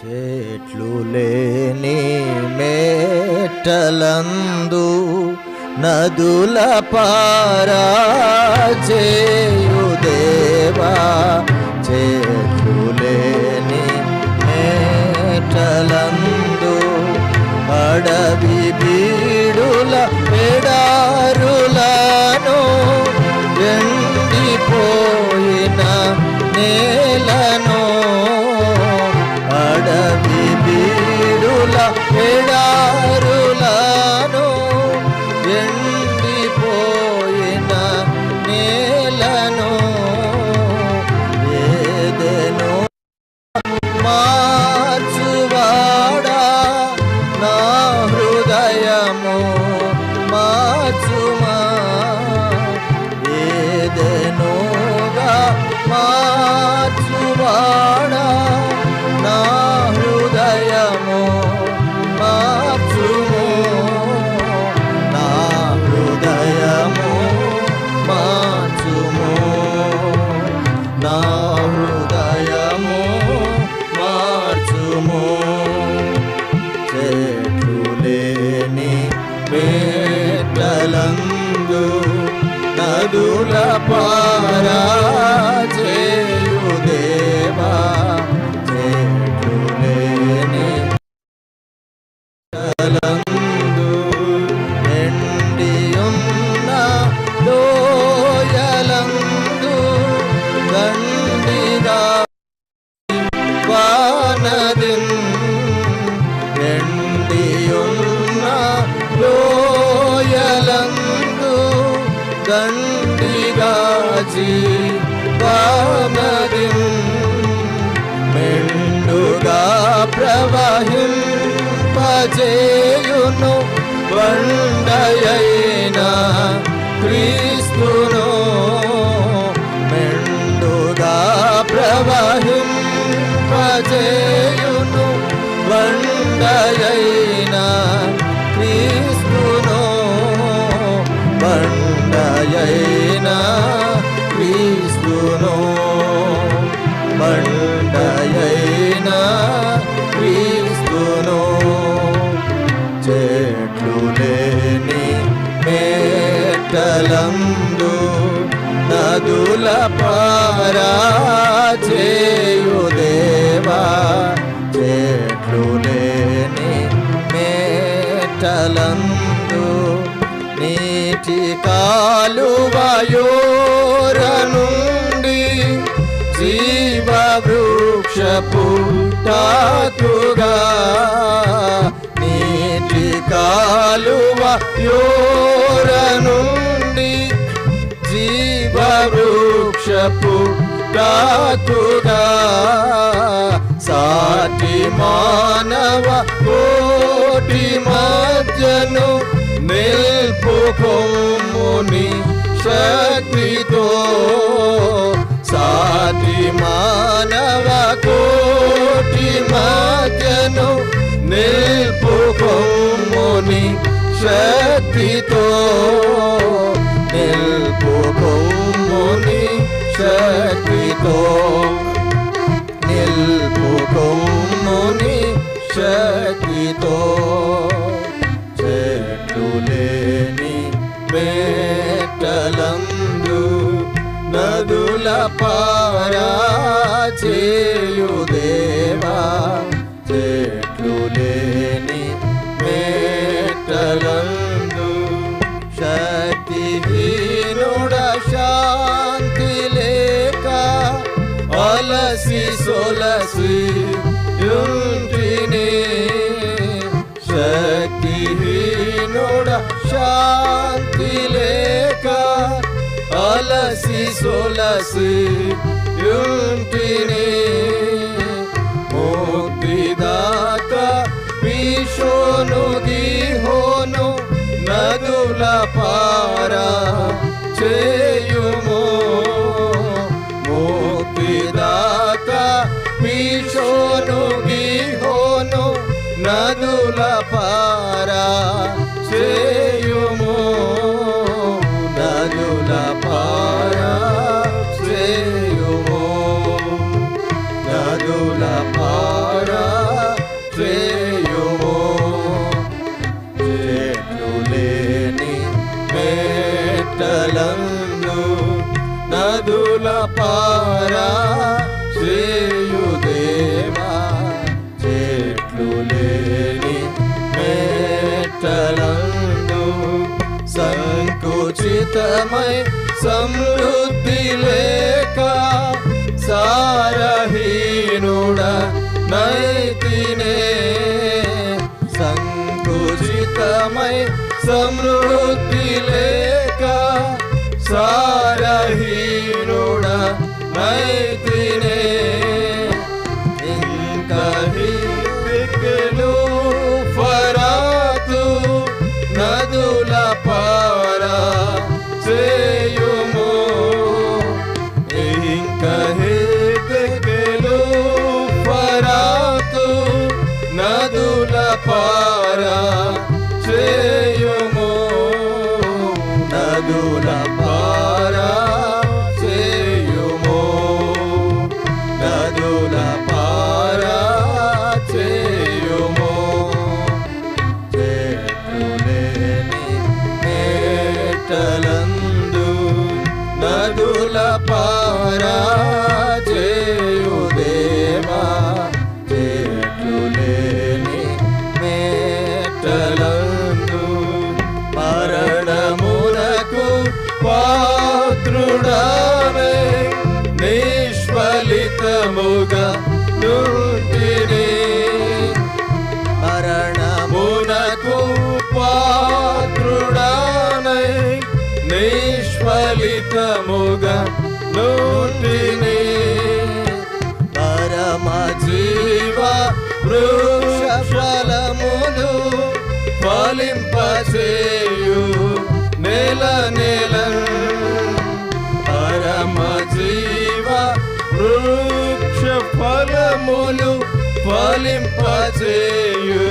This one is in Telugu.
చెట్లు లేని మేటలందు నదుల పారాజేయు దేవా. చెట్లు లేని మేటలందు అడవి బీడుల పెడారులను ఎండిపోయిన నే what's ఎండియున్న లోయలందు దండిగాజి వానదిన్ మెండుగా ప్రవహింపజేయును బండయైన క్రీస్తును మెండుగా ప్రవహింపజేయును బండయైన క్రీస్తును బండయైన క్రీస్తును. బండయైన క్రీస్తును. చెట్లు లేని మేటలందు నదుల పారాజేయు దేవా చెట్లు లేని మేటలందు నేటి కాలువయోర నుండి జీవ వృక్షపు తాతుగా నీటి కాలువ యోర నుండి జీవ వృక్షపు సాటి మానవ కోటి మధ్యను నిల్పుకొమ్ముని శక్తితో సాటి మానవ కోటి మధ్యను నిల్పుకొమ్ముని శక్తితో నిల్పుకొమ్ముని శక్తితో నిల్పుకొమ్ముని శక్తితో శక్తిహీనుడ శాంతి లేక అలసి సొలసి యుంటిని ముక్తిదాత విషోను గిహోను నదుల పారా చేయుము ముక్తిదాత విషోను గిహోను నదుల పారా चितमय समृद्धि लेका सारहीनुण नैतिने। संकुचितमय समृद्धि लेका सारहीनुण नैतिने। పారా నుంటిని పరమ జీవ వృక్ష ఫలములు ఫలింపచేయు నెల నెల. పరమ జీవ వృక్ష ఫలములు ఫలింపచేయు